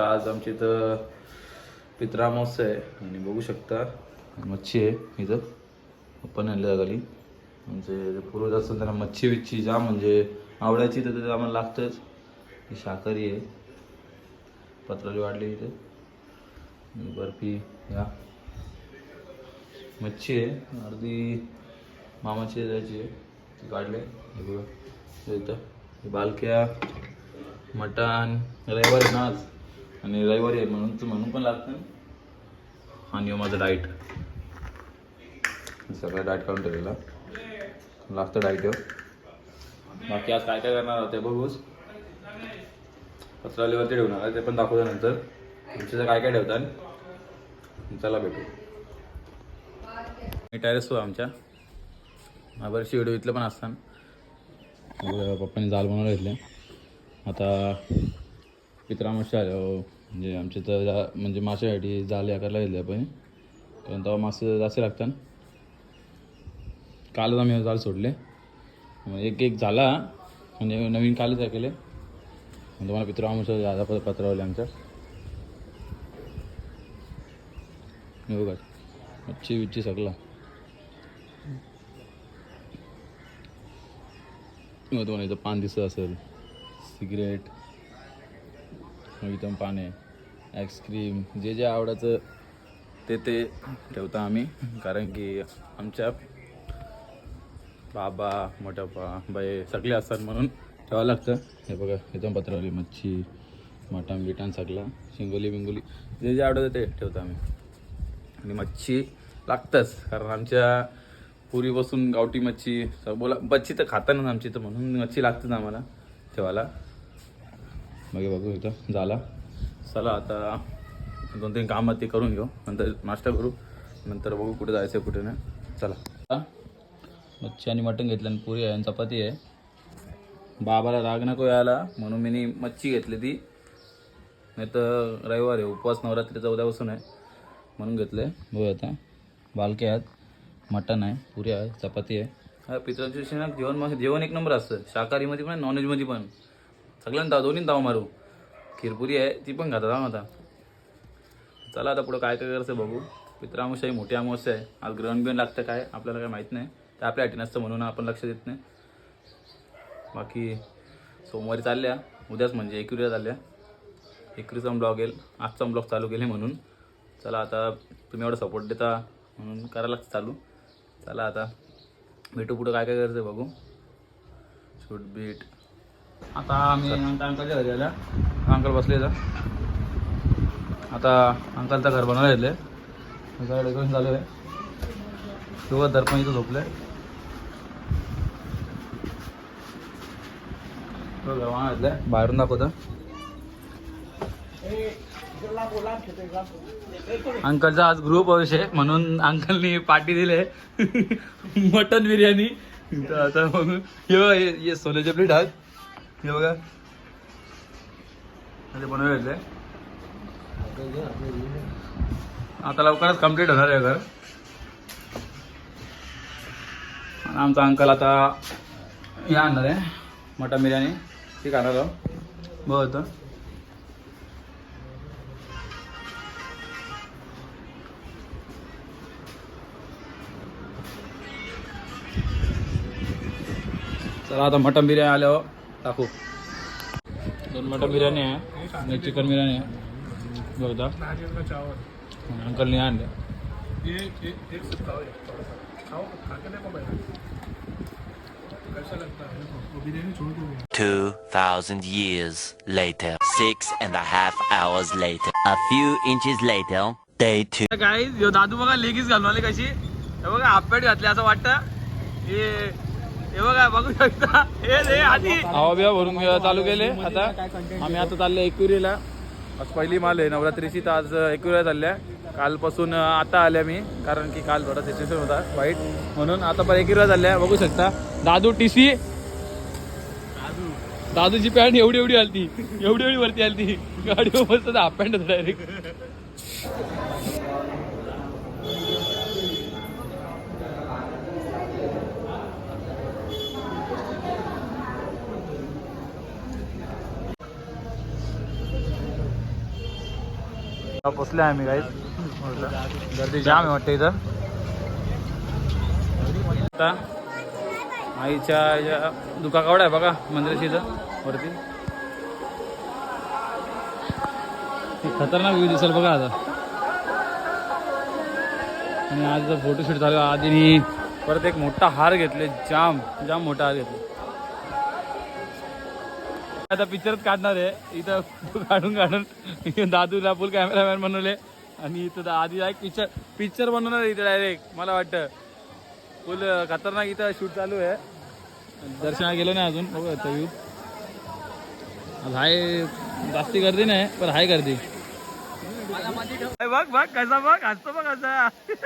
आज आमची इथं पित्रामोस आहे. आणि बघू शकता मच्छी आहे इथं. आपण आणल्या खाली म्हणजे पूर्वज असतात त्यांना मच्छी विच्छी जा म्हणजे आवडायची तर ते आम्हाला लागतंच. ही शाकाहारी आहे. पत्राली वाढली इथे. बर्फी या. मच्छी आहे. अर्धी मामाची जायची आहे. ती काढले हे बघा. इथं. बालक्या मटण रविवार आहे ना आज आणि रविवारी आहे म्हणून तू म्हणून पण लागतं आणि माझं डाईट सगळं डाईट काढून ठेवलेला. लागतं डाईट ह्यो हो. बाकी आज काय काय करणार आहोत ते बघूच. पत्रावलीवरती ठेवणार आहे ते पण दाखवतो नंतर. तुमचं काय काय ठेवतात चला भेटू. मी हो आमच्या. बरेचसे व्हिडिओ इथलं पण असतात पप्पाने जाल बनवलं इथले. आता पित्रा मातशें हो. म्हणजे आमच्या तर म्हणजे म्हणजे माशासाठी जाल या करायला घेतले पण कारण तेव्हा मासे जास्त लागतात. कालच आम्ही जाल सोडले. एक एक झाला. म्हणजे नवीन कालच आहे केले. तुम्हाला पित्रामाशा जादा प- पत्रावले आमच्या. बघा. मच्छी विच्छी सगळा. मग तुम्हाला इथं पान दिसत असेल. सिगरेट. मग इथं आईस्क्रीम जे जे आवडायचं ते ते ठेवतो आम्ही. कारण की आमच्या बाबा मोठप्पा बाई सगळे असतात म्हणून ठेवावं लागतं. हे बघा इथं पत्रावली मच्छी मटण बिटण सगळं शिंगोली बिंगोली जे जे आवडतं ते ठेवतो आम्ही. आणि मच्छी लागतंच कारण आमच्या पूर्वीपासून गावठी मच्छी बोला मच्छी तर खातानाच आमची तर म्हणून मच्छी लागतेच आम्हाला ठेवायला. मग बघू इथं झाला. चला आता दोन तीन कामं ते करून घेऊ. नंतर नाश्ता करू. नंतर बघू कुठे जायचं आहे कुठे नाही. चला. मच्छी आणि मटण घेतलं आणि पुरी आहे आणि चपाती आहे. बाबाला राग नको यायला. म्हणून मी मच्छी घेतली ती. नाही तर रविवार आहे. उपवास नवरात्रीचा उद्यापासून आहे. म्हणून घेतलं आहे बघू आता. बालके आहेत. मटण आहे पुरी आहे चपाती आहे. हा पित्राच्या जेवण मग जेवण एक नंबर असतं. शाकाहारीमध्ये पण नॉनव्हेजमध्ये पण. सगळ्यांना दोन्ही धाव मारू. खिरपुरी आहे ती पण घातात हा आता. चला आता पुढं काय काय करायचं बघू. पित्रामावस्या आहे मोठी अमावस्या आहे. आज ग्रहण बिहण लागतं काय आपल्याला काय माहीत नाही. ते आपल्या अटीन नसतं म्हणून आपण लक्ष देत नाही. बाकी सोमवारी चालल्या. उद्याच म्हणजे एकविरा चालल्या एकवीचा ब्लॉग येईल. आजचा ब्लॉग चालू केले म्हणून. चला आता तुम्ही एवढा सपोर्ट देता म्हणून करायला लागतं चालू. चला आता भेटू पुढं काय काय करायचं बघू. शूट बीट आता आम्ही अंकल अंकलच्या घरी आल्या. अंकल बसले. आता अंकलचं घर बनवायला सगळं डेकोरेशन चालू आहे. सोबत दर्पण इथं झोपलंय. तो घर बनवायला घेतलंय. बाहेरून दाखवतं. अंकलचा आज ग्रुप हाऊस आहे. म्हणून अंकलनी पार्टी दिले मटन बिर्याणी. आता मग सोन्याचे प्लेट आहेत हे बघा. ते बनवले आहे आता लवकरच कंप्लीट होणार आहे घर. आणि आमचा अंकल आता हे आणणार आहे. मटन बिर्याणी. ती खाणार आहोत. बघ होतं चला आता मटन बिर्याणी आल्यावर टाकू दोन मटन बिर्याणी आहे. चिकन बिर्याणी आहे. बघता अंकलने आणले. Two thousand years later, six and a half hours later, a few inches later, day two. काय ह्यो दादू बघा लेगीच घालून आले कशी? हे बघा हाफ पॅन्ट घातली असं वाटतं? हे हे बघा बघू शकता. हे आधी. हवा बिवा भरून चालू केले आता आम्ही आता चालले एकविरीला आज पहिली माल आहे. नवरात्रीची तर आज एकविरीला चालल्या. कालपासून आता आल्या मी. कारण की काल थोडा सिच्युएशन होता. वाईट. म्हणून आता पण एकविरीला चालल्या. बघू शकता. दादू टी सी दादूची पॅन्ट एवढी एवढी आलती. एवढी एवढी वरती आलती. गाडीवर मस्त हाफ पॅन्ट डायरेक्ट पोचले आम्ही काही गर्दी जाम आहे वाटतं इथं. आता आईच्या या दुका कावडा आहे बघा मंदिराची इथं वरती. खतरनाक व्ह्यू दिसेल बघा आता. आणि आज फोटोशूट झालं आधी परत एक मोठा हार घेतले जाम जाम मोठा हार घेतला. आता पिक्चरच काढणार आहे. इथं काढून काढून दादू दादूला फुल कॅमेरामॅन बनवले. आणि इथं दा- आधी एक पिक्चर पिक्चर बनवणार इथं डायरेक्ट मला वाटतं. फुल खतरनाक इथं शूट चालू आहे. दर्शनाला गेलो नाही अजून. बघू आता व्यू आज हाय जास्ती गर्दी नाही पण हाय गर्दी. बघ बघ कसा बघ हसतो बघ कसा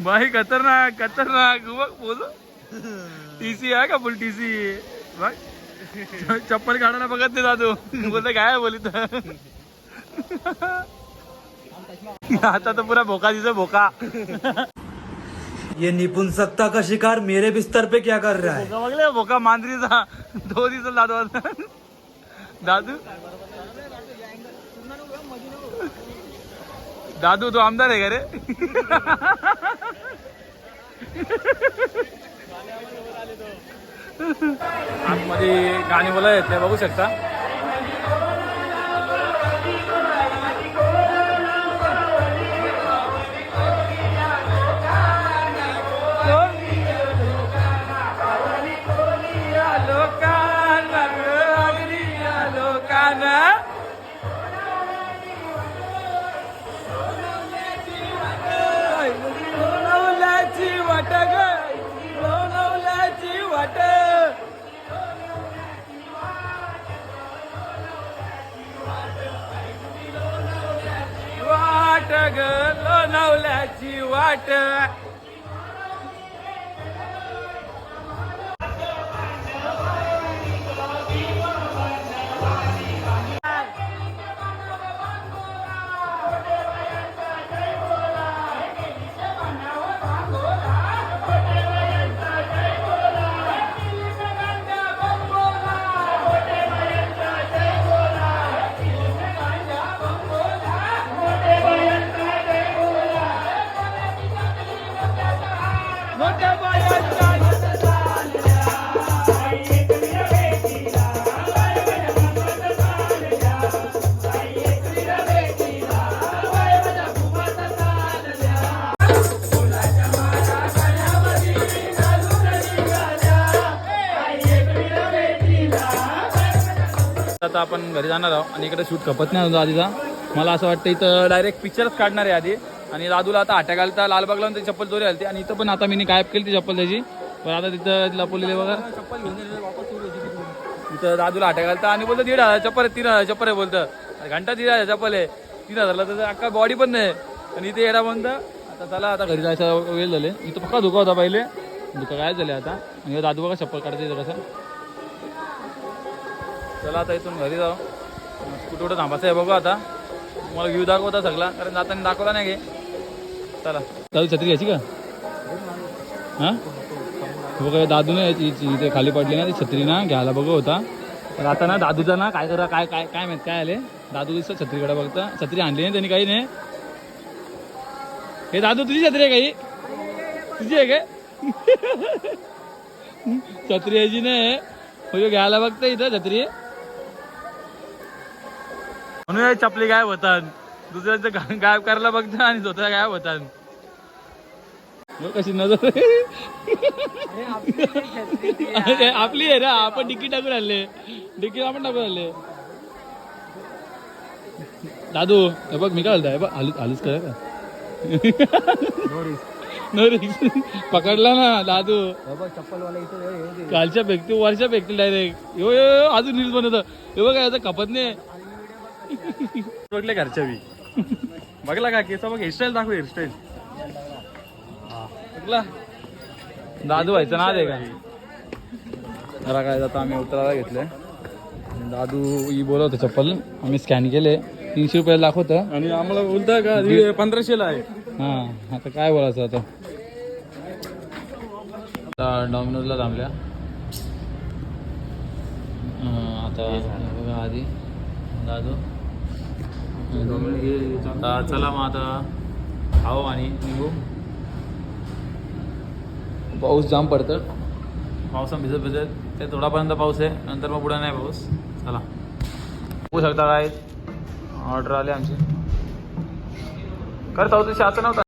बाई खतरनाक खतरनाक. बघ बोलू. टीसी आहे का फुल टीसी? बघ. चप्पल काढायला बघत नाही दादू. बोलतो काय बोलित आता तर पुरा भोका दिसतो भोका. ये निपुंसकता का शिकार मेरे बिस्तर पे क्या कर रहा है? भोका बघले भोका मांजरीचा. दो दिवस दादू. दादू? दादू तो आमदार आहे का रे? आतमध्ये गाणी बोला येतले बघू शकता. ಜೀವಾಟ आता आपण घरी जाणार आहोत आणि इकडे शूट खपत नाही आधीचा. मला असं वाटतं इथं डायरेक्ट पिक्चरच काढणार आहे आधी. आणि दादूला आता आट्या घालता लालबागला ती चप्पल चोरी आली आणि इथं पण आता मी गायब केली ती चप्पल त्याची. पण आता तिथं लपवलेले बघा. इथं दादूला आट्या घालता आणि बोलतो दीड हजार चप्पल आहे तीन हजार चप्पल आहे बोलतं. घंटा दीड हजार चप्पल आहे. तीन हजारला तर अख्खा बॉडी पण नाही. आणि इथे येडा म्हणतं आता चला आता घरी जायचा वेळ झाले. इथं पक्का धुका होता पहिले. धुका काय झाले आता. आणि दादू बघा चप्पल काढते कसं चला आता इथून घरी जाऊ. कुठं कुठं थांबायचं आहे बघू आता. तुम्हाला व्ह्यू दाखवता सगळा कारण जाताना दाखवला नाही घे चला. चालू छत्री घ्यायची का? हां? बघा दादूने याची- याची इथे खाली पडली ना ती छत्री ना घ्यायला बघू होता तर आता ना दादूचा ना काय करा काय काय काय माहीत काय आले? दादू दिसतं छत्रीकडे बघता. छत्री आणली नाही त्यांनी काही नाही. हे दादू तुझी छत्री आहे काही तुझी आहे काय छत्री यायची नाही. म्हणजे घ्यायला बघता इथं छत्री. म्हणून चपली गायब होतात दुसऱ्यांचं गा- गायब करायला बघतात आणि स्वतः गायब होतात कशी नजर आपली आहे ना आपण डिकी टाकून आले डिकी आपण टाकून आले दादू हे बघ मी काय बोलतोय? बघ आलू हालूच काय का? नो पकडला ना दादू. कालच्या व्यक्ती वरच्या व्यक्ती डायरेक्ट यो यो अजून रील्स बनवत. हे बघ याचा खपत नाही. बघले घरच्या बी. बघला का केसा? बघ हेअरस्टाईल दाखव हेअरस्टाईल बघला. दादू व्हायचं ना दे जरा काय आता आम्ही उतरायला घेतलंय. दादू ही बोलवतो चप्पल. आम्ही स्कॅन केले. तीनशे रुपयाला दाखवतं. आणि आम्हाला बोलता का? पंधराशेला आहे. हां आता काय बोलायचं आता? आता डॉमिनोजला थांबल्या. आता बघा आधी. दादू. आता चला मग आता खाऊ आणि निघू. पाऊस जाम पडतं पावसा भिजत भिजत. ते थोडापर्यंत पाऊस आहे नंतर मग पुढे नाही पाऊस. चला. बघू शकता काय ऑर्डर आले आमची. खरं चौथी असं नव्हतं